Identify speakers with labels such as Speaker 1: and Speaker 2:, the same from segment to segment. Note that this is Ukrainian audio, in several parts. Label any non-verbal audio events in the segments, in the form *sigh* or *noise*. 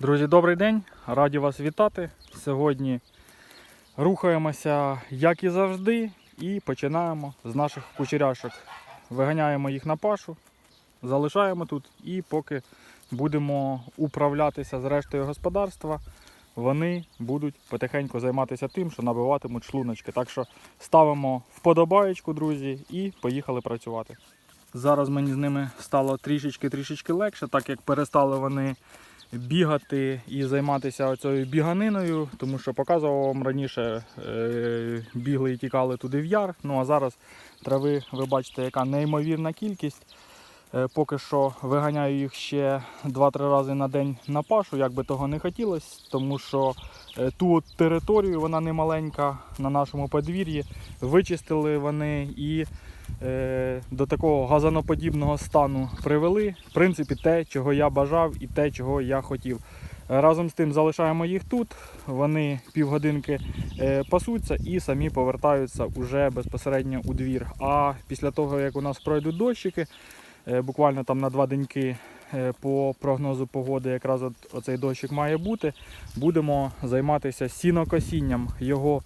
Speaker 1: Друзі, добрий день! Раді вас вітати. Сьогодні рухаємося, як і завжди, і починаємо з наших кучеряшок. Виганяємо їх на пашу, залишаємо тут і поки будемо управлятися з рештою господарства, вони будуть потихеньку займатися тим, що набиватимуть шлуночки. Так що ставимо вподобаєчку, друзі, і поїхали працювати. Зараз мені з ними стало трішечки-трішечки легше, так як перестали вони бігати і займатися цією біганиною, тому що показував вам раніше, е, бігли і тікали туди в яр. Ну а зараз трави, ви бачите, яка неймовірна кількість. Е, Поки що виганяю їх ще 2-3 рази на день на пашу, як би того не хотілося, тому що е, ту територію, вона не маленька на нашому подвір'ї. Вичистили вони і до такого газоноподібного стану привели. В принципі, те, чого я бажав і те, чого я хотів. Е, Разом з тим залишаємо їх тут. Вони півгодинки е, пасуться і самі повертаються уже безпосередньо у двір. А після того, як у нас пройдуть дощики, е, буквально там на два деньки е, по прогнозу погоди, якраз от оцей дощик має бути, будемо займатися сінокосінням. Його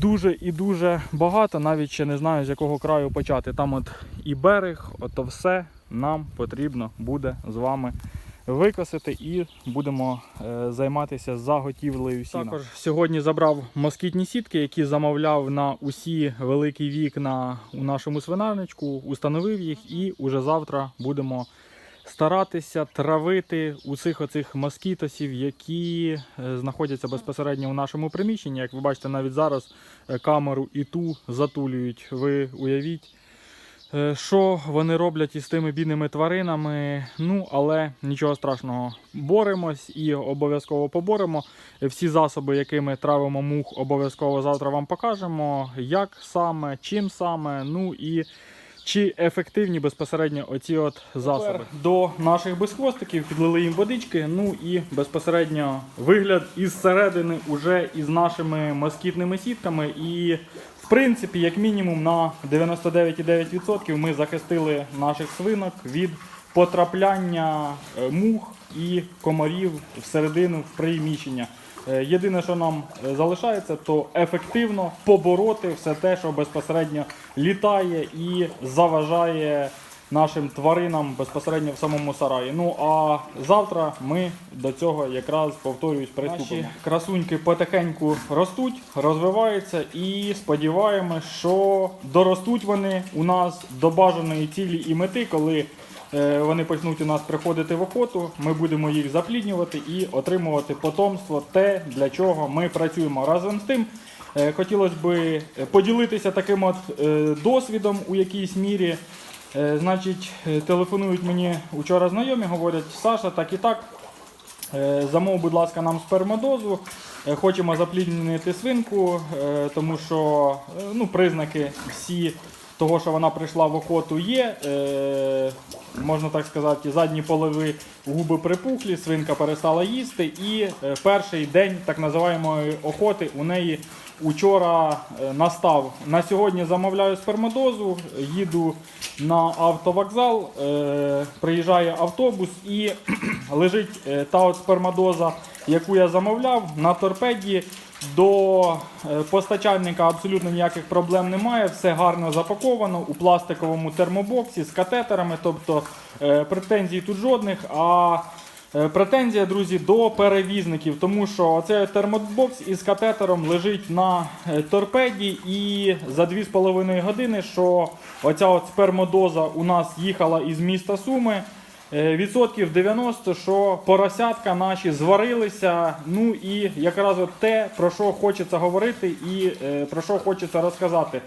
Speaker 1: дуже і дуже багато, навіть ще не знаю з якого краю почати. Там от і берег, ото все нам потрібно буде з вами викосити і будемо е, займатися заготівлею сіна. Також сьогодні забрав москітні сітки, які замовляв на усі великі вікна у нашому свинарничку, установив їх і уже завтра будемо старатися травити усіх оцих москітосів, які е, знаходяться безпосередньо у нашому приміщенні. Як ви бачите, навіть зараз е, камеру і ту затулюють. Ви уявіть. Е, Що вони роблять із тими бідними тваринами? Ну, але нічого страшного. Боремось і обов'язково поборемо. Всі засоби, якими травимо мух, обов'язково завтра вам покажемо. Як саме, чим саме, ну і чи ефективні безпосередньо оці от засоби. До наших безхвостиків підлили їм водички. Ну і безпосередньо вигляд із середини уже із нашими москітними сітками. І в принципі, як мінімум, на 99,9% ми захистили наших свинок від потрапляння е, мух і комарів всередину в приміщення. Е, Єдине, що нам е, залишається, то ефективно побороти все те, що безпосередньо літає і заважає нашим тваринам безпосередньо в самому сараї. Ну а завтра ми до цього якраз повторюсь приступимо. Наші красуньки потихеньку ростуть, розвиваються і сподіваємось, що доростуть вони у нас до бажаної цілі і мети, коли вони почнуть у нас приходити в охоту. Ми будемо їх запліднювати і отримувати потомство, те, для чого ми працюємо разом з тим. е, Хотілося б поділитися таким от е, досвідом у якійсь мірі. Е, Значить, е, телефонують мені вчора знайомі, говорять, Саша, так і так. е, Замов, будь ласка, нам спермодозу. Е, Хочемо запліднити свинку, е, тому що е, ну, признаки всі того, що вона прийшла в охоту, є. Е, Можна так сказати, задні полови губи припухлі, свинка перестала їсти. І е, перший день так називаємої охоти у неї учора е, настав. На сьогодні замовляю спермодозу, їду на автовокзал, е, приїжджає автобус і *clears throat* лежить е, та от спермодоза, яку я замовляв на торпеді. До е, постачальника абсолютно ніяких проблем немає. Все гарно запаковано у пластиковому термобоксі з катетерами, тобто е, претензій тут жодних. А е, претензія, друзі, до перевізників, тому що оцей термобокс із катетером лежить на торпеді, і за 2,5 години, що оця от спермодоза у нас їхала із міста Суми. Е, Відсотків 90, що поросятка наші зварилися. Ну і якраз от те, про що хочеться говорити і е, про що хочеться розказати.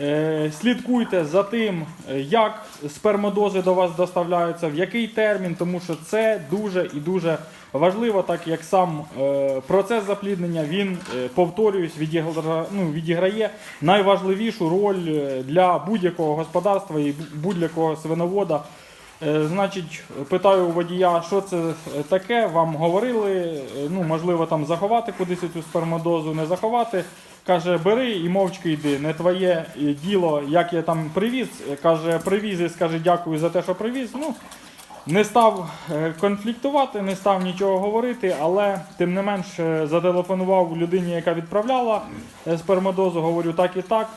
Speaker 1: Е, Слідкуйте за тим, як спермодози до вас доставляються, в який термін, тому що це дуже і дуже важливо, так як сам процес запліднення він, повторююсь, ну, відіграє найважливішу роль для будь-якого господарства і будь-якого свиновода. Е, Значить, питаю у водія, що це е, таке. Вам говорили, е, ну можливо, там заховати кудись цю спермодозу, не заховати. Каже, бери і мовчки йди, не твоє діло, як я там привіз. Каже, привіз і скаже дякую за те, що привіз. Ну, Не став е, конфліктувати, не став нічого говорити, але тим не менш е, зателефонував людині, яка відправляла е, спермодозу. Говорю так і так.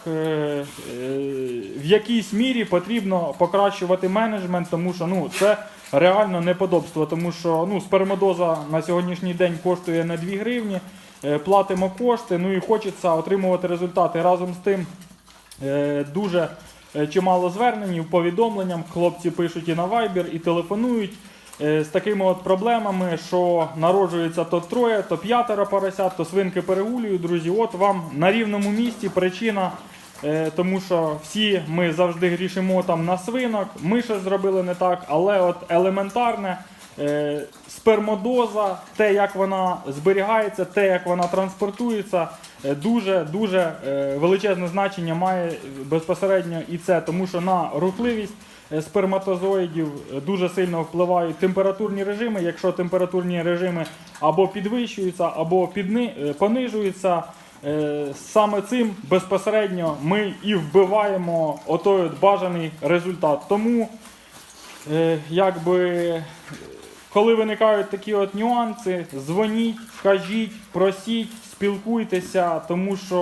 Speaker 1: В якійсь мірі потрібно покращувати менеджмент, тому що ну, це реально неподобство. Тому що ну, спермодоза на сьогоднішній день коштує на 2 гривні. Платимо кошти, ну і хочеться отримувати результати разом з тим. Дуже чимало звернень, повідомленням. Хлопці пишуть і на Viber, і телефонують е, з такими от проблемами, що народжується то троє, то п'ятеро поросят, то свинки перегулюють. Друзі, от вам на рівному місці причина. е, Тому що всі ми завжди грішимо там на свинок, ми щось зробили не так, але от елементарне е, спермодоза, те, як вона зберігається, те, як вона транспортується, е, дуже дуже е, величезне значення має безпосередньо і це, тому що на рухливість е, сперматозоїдів е, дуже сильно впливають температурні режими. Якщо температурні режими або підвищуються, або підни, е, понижуються. е, Саме цим безпосередньо ми і вбиваємо отой от бажаний результат. Тому Е, якби, коли виникають такі от нюанси, дзвоніть, кажіть, просіть, спілкуйтеся, тому що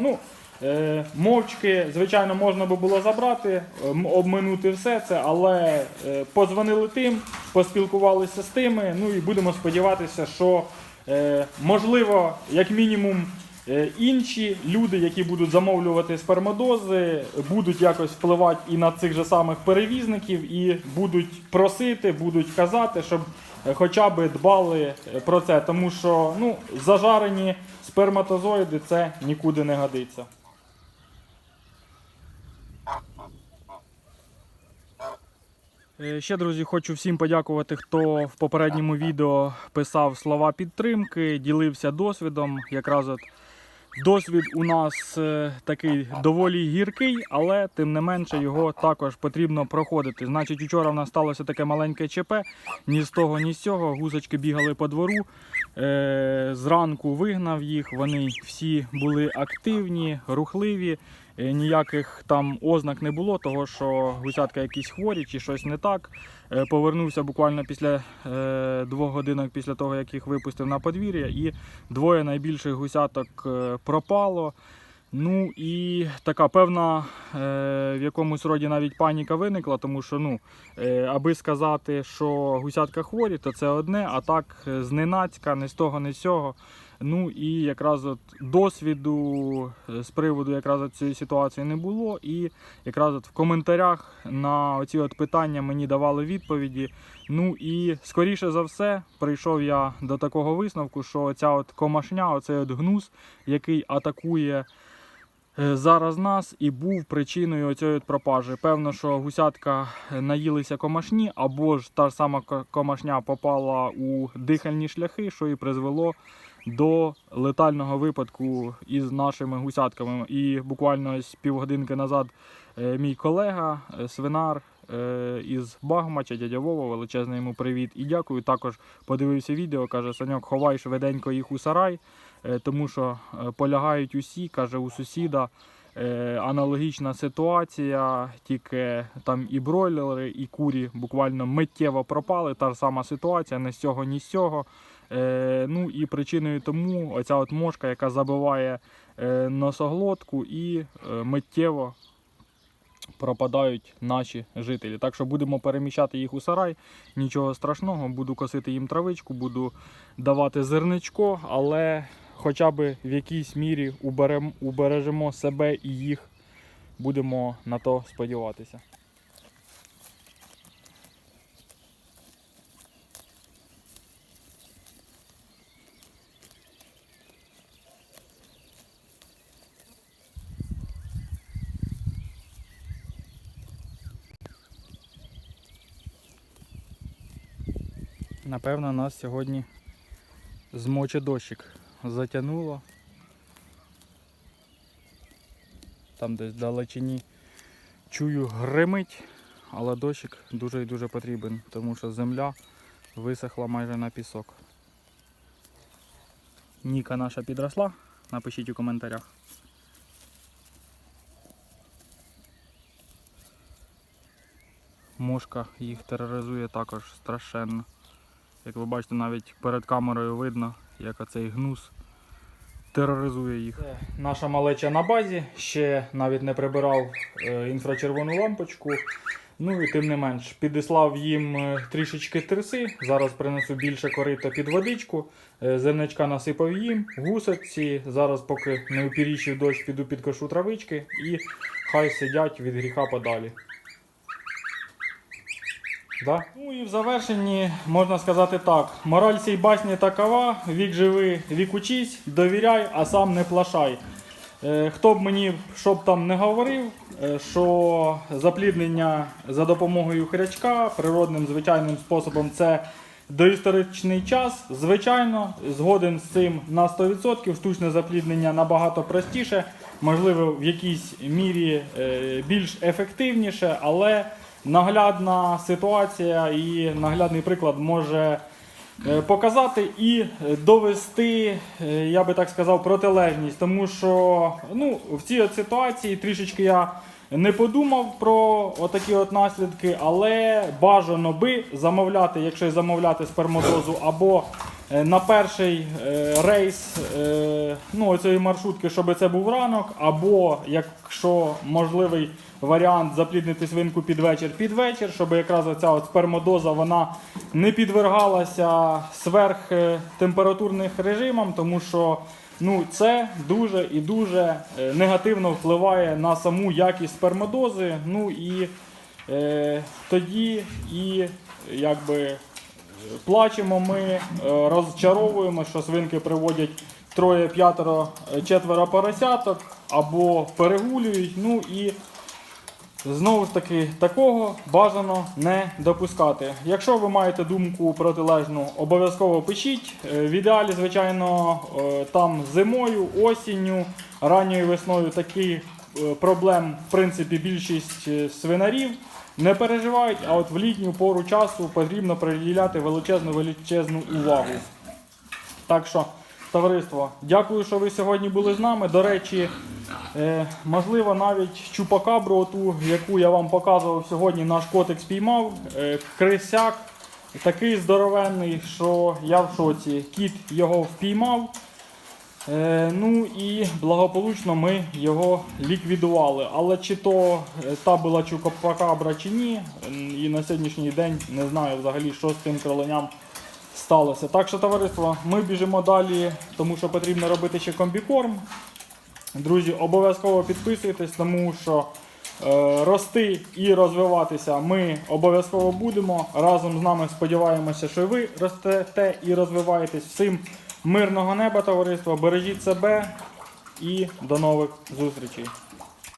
Speaker 1: ну, е, мовчки, звичайно, можна би було забрати, обминути все це, але е, подзвонили тим, поспілкувалися з тими, ну і будемо сподіватися, що е, можливо, як мінімум. Е, Інші люди, які будуть замовлювати спермодози, будуть якось впливати і на цих же самих перевізників, і будуть просити, будуть казати, щоб е, хоча б дбали е, про це, тому що ну, зажарені сперматозоїди це нікуди не годиться. Ще, друзі, хочу всім подякувати, хто в попередньому відео писав слова підтримки, ділився досвідом. Якраз от досвід у нас е, такий доволі гіркий, але тим не менше його також потрібно проходити. Значить, вчора в нас сталося таке маленьке ЧП, ні з того, ні з цього. Гусочки бігали по двору. Е, Зранку вигнав їх. Вони всі були активні, рухливі. Ніяких там ознак не було, того що гусятка якісь хворі чи щось не так. Е, Повернувся буквально після е, двох годинок після того, як їх випустив на подвір'я, і двоє найбільших гусяток е, пропало. Ну і така певна в якомусь роді навіть паніка виникла, тому що ну, аби сказати, що гусятка хворі, то це одне, а так зненацька, не з того, не з цього. Ну і якраз от досвіду е, з приводу якраз цієї ситуації не було. І якраз от в коментарях на оці от питання мені давали відповіді. Ну і скоріше за все прийшов я до такого висновку, що ця от комашня, оцей от гнус, який атакує е, зараз нас і був причиною цієї пропажі. Певно, що гусятка е, наїлися комашні, або ж та ж сама комашня попала у дихальні шляхи, що і призвело до летального випадку із нашими гусятками. І буквально ось півгодинки назад е, мій колега, е, свинар е, із Багмача, дядя Вова, величезний йому привіт і дякую. Також подивився відео, каже, Саньок, ховай швиденько їх у сарай, тому що полягають усі, каже, у сусіда. Аналогічна ситуація, тільки там і бройлери, і курі буквально миттєво пропали. Та ж сама ситуація, не з цього, ні з цього. Е, ну і причиною тому оця от мошка, яка забиває е, носоглотку і е, миттєво пропадають наші жителі. Так що будемо переміщати їх у сарай. Нічого страшного, буду косити їм травичку, буду давати зерничко, але хоча б в якійсь мірі уберем, убережемо себе і їх. Будемо на то сподіватися. Напевно, нас сьогодні змоче дощик. Затягнуло. Там десь далечині чую гримить, але дощик дуже і дуже потрібен, тому що земля висохла майже на пісок. Ніка наша підросла, напишіть у коментарях. Мошка їх тероризує також страшенно. Як ви бачите, навіть перед камерою видно, як оцей гнус тероризує їх. Наша малеча на базі, ще навіть не прибирав е, інфрачервону лампочку. Ну і тим не менш, підіслав їм е, трішечки тирси. Зараз принесу більше корита під водичку. Е, Зерничка насипав їм, гусиці. Зараз, поки не упірічив дощ, піду підкошу травички і хай сидять від гріха подалі. Да? Ну і в завершенні можна сказати так: мораль цій басні такова: вік живи, вік учись, довіряй, а сам не плашай. Е, Хто б мені що б там не говорив, е, що запліднення за допомогою хрячка природним звичайним способом це доісторичний час. Звичайно, згоден з цим на 100%. Штучне запліднення набагато простіше, можливо, в якійсь мірі е, більш ефективніше, але наглядна ситуація і наглядний приклад може е, показати і довести, е, я би так сказав, протилежність. Тому що ну, в цій от ситуації трішечки я не подумав про отакі от наслідки, але бажано би замовляти, якщо замовляти спермодозу, або на перший е, рейс е, ну, цієї маршрутки, щоб це був ранок, або якщо можливий варіант запліднити свинку під вечір під вечір, щоб якраз от спермодоза вона не підвергалася сверхтемпературних режимам, тому що ну, це дуже і дуже е, негативно впливає на саму якість спермодози. Ну і е, тоді і якби е, плачемо ми, е, розчаровуємо, що свинки приводять троє, п'ятеро, е, четверо поросяток або перегулюють. Ну і Знову ж таки, такого бажано не допускати. Якщо ви маєте думку протилежну, обов'язково пишіть. Е, В ідеалі, звичайно, там зимою, осінню, ранньою весною таких е, проблем, в принципі, більшість свинарів не переживають, а от в літню пору часу потрібно приділяти величезну величезну увагу. Так що, товариство, дякую, що ви сьогодні були з нами. До речі, е, можливо, навіть чупакабру, оту, яку я вам показував сьогодні, наш котик спіймав. Е, крисяк такий здоровенний, що я в шоці. Кіт його впіймав. Е, ну і благополучно ми його ліквідували. Але чи то е, та була чупакабра чи ні, і на сьогоднішній день не знаю взагалі, що з цим кроленям сталося. Так що, товариство, ми біжимо далі, тому що потрібно робити ще комбікорм. Друзі, обов'язково підписуйтесь, тому що е, рости і розвиватися ми обов'язково будемо. Разом з нами сподіваємося, що ви ростете і розвиваєтесь. Всім мирного неба, товариство, бережіть себе і до нових зустрічей.